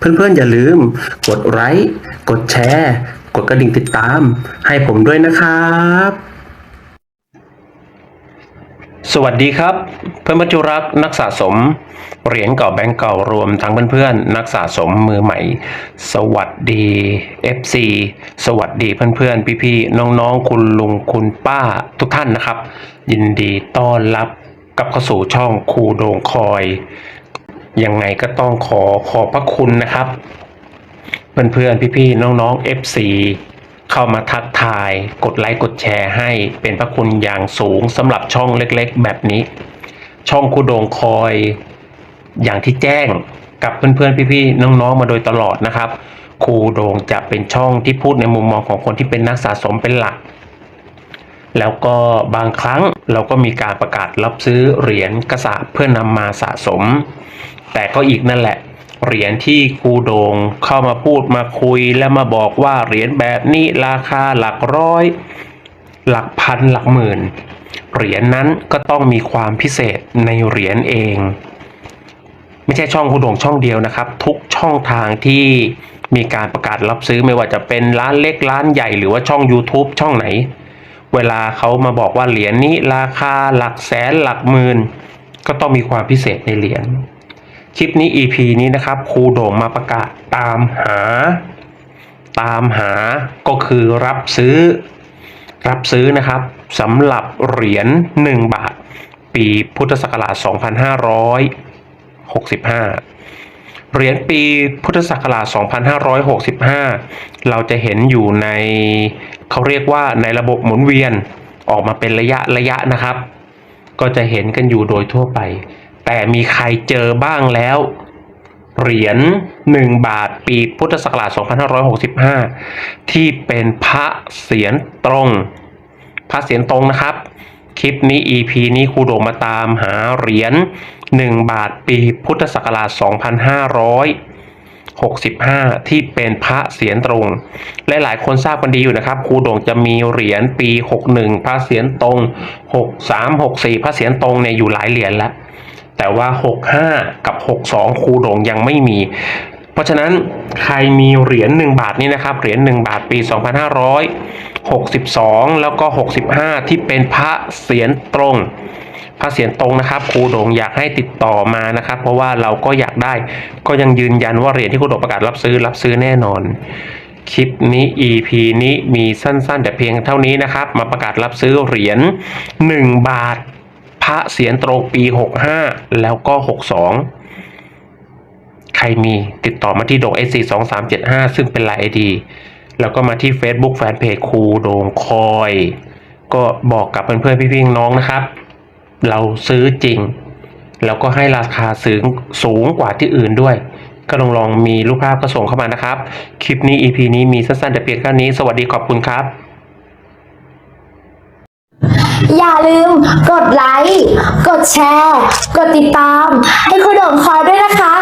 เพื่อนๆอย่าลืม กดไลค์กดแชร์ กดกระดิ่งติดตาม ให้ผมด้วยนะครับ สวัสดีครับ เพื่อนบรรจุรักนักสะสม เหรียญเก่าแบงก์เก่ารวมทั้งเพื่อนๆนักสะสมมือใหม่ สวัสดี FC สวัสดีเพื่อนๆพี่ๆน้องๆคุณลุงคุณป้าทุกท่านนะครับ ยินดีต้อนรับกลับเข้าสู่ช่องครูโดงคอย ยังไงก็ต้องขอขอบพระคุณนะครับ เพื่อนๆ พี่ๆ น้องๆ FC เข้ามาทักทายกดไลค์กดแชร์ให้เป็นพระคุณอย่างสูงสำหรับช่องเล็กๆ แบบนี้ ช่องคูโดงคอยอย่างที่แจ้งกับเพื่อนๆ พี่ๆ น้องๆ มาโดยตลอดนะครับ ครูโดงจะเป็นช่องที่พูดในมุมมองของคนที่เป็นนักสะสมเป็นหลัก แล้วก็บางครั้งเราก็มีการประกาศรับซื้อเหรียญกระสาเพื่อนำมาสะสม แต่ก็อีกนั่นแหละ เหรียญที่ครูโดงเข้ามาพูดมาคุยและมาบอกว่าเหรียญแบบนี้ราคาหลักร้อย หลักพันหลักหมื่น เหรียญนั้นก็ต้องมีความพิเศษในเหรียญเอง ไม่ใช่ช่องครูโด่งช่องเดียวนะครับ ทุกช่องทางที่มีการประกาศรับซื้อไม่ว่าจะเป็นร้านเล็กร้านใหญ่หรือว่าช่อง YouTube ช่องไหน เวลาเขามาบอกว่าเหรียญนี้ราคาหลักแสนหลักหมื่นก็ต้องมีความพิเศษในเหรียญ ลิปนี้ EP นี้นะครับครูโด่งมาประกาศตามหา ตามหาก็คือรับซื้อ รับซื้อนะครับสำหรับเหรียญ1บาท ปีพุทธศักราช 2565 เหรียญปีพุทธศักราช 2565 เราจะเห็นอยู่ในเขาเรียกว่าในระบบหมุนเวียนออกมาเป็นระยะระยะนะครับ ก็จะเห็นกันอยู่โดยทั่วไป แต่มีใครเจอบ้างแล้ว เหรียญ1บาทปีพุทธศักราช 2565 ที่เป็นพระเศียรตรง พระเศียรตรงนะครับ คลิปนี้ EP นี้ครูโด่งมาตามหาเหรียญ1บาทปีพุทธศักราช 2565 ที่เป็นพระเศียรตรง และหลายคนทราบกันดีอยู่นะครับครูโด่งจะมีเหรียญปี 61 พระเศียรตรง 63 64 พระเศียรตรงเนี่ยอยู่หลายเหรียญแล้ว แต่ว่า 65 กับ 62 คูโด่งยังไม่มี เพราะฉะนั้นใครมีเหรียญ1บาทนี่นะครับเหรียญ1บาทปี 2562 แล้วก็ 65 ที่เป็นพระเศียรตรงพระเศียรตรงนะครับครูโด่งอยากให้ติดต่อมานะครับ เพราะว่าเราก็อยากได้ ก็ยังยืนยันว่าเหรียญที่ครูโด่งประกาศรับซื้อรับซื้อแน่นอน คลิปนี้ EP นี้มีสั้นๆ แต่เพียงเท่านี้นะครับ มาประกาศรับซื้อเหรียญ1บาท ระเศียรตรงปี 65 แล้วก็ 62 ใครมีติดต่อมาที่โดง SC 2 3 7 5 ซึ่งเป็นไลน์ ID แล้วก็มาที่ Facebook Fanpage ครูโด่งคอย ก็บอกกับเพื่อนๆพี่ๆน้องนะครับ เราซื้อจริง แล้วก็ให้ราคาสูงสูงกว่าที่อื่นด้วย ก็ลองลองมีรูปภาพก็ส่งเข้ามานะครับ คลิปนี้ EP นี้มีสั้นๆแต่เพียงแค่นี้ สวัสดีขอบคุณครับ อย่าลืมกดไลค์ กดแชร์ กดติดตาม ให้คุณโด่งคอยด้วยนะคะ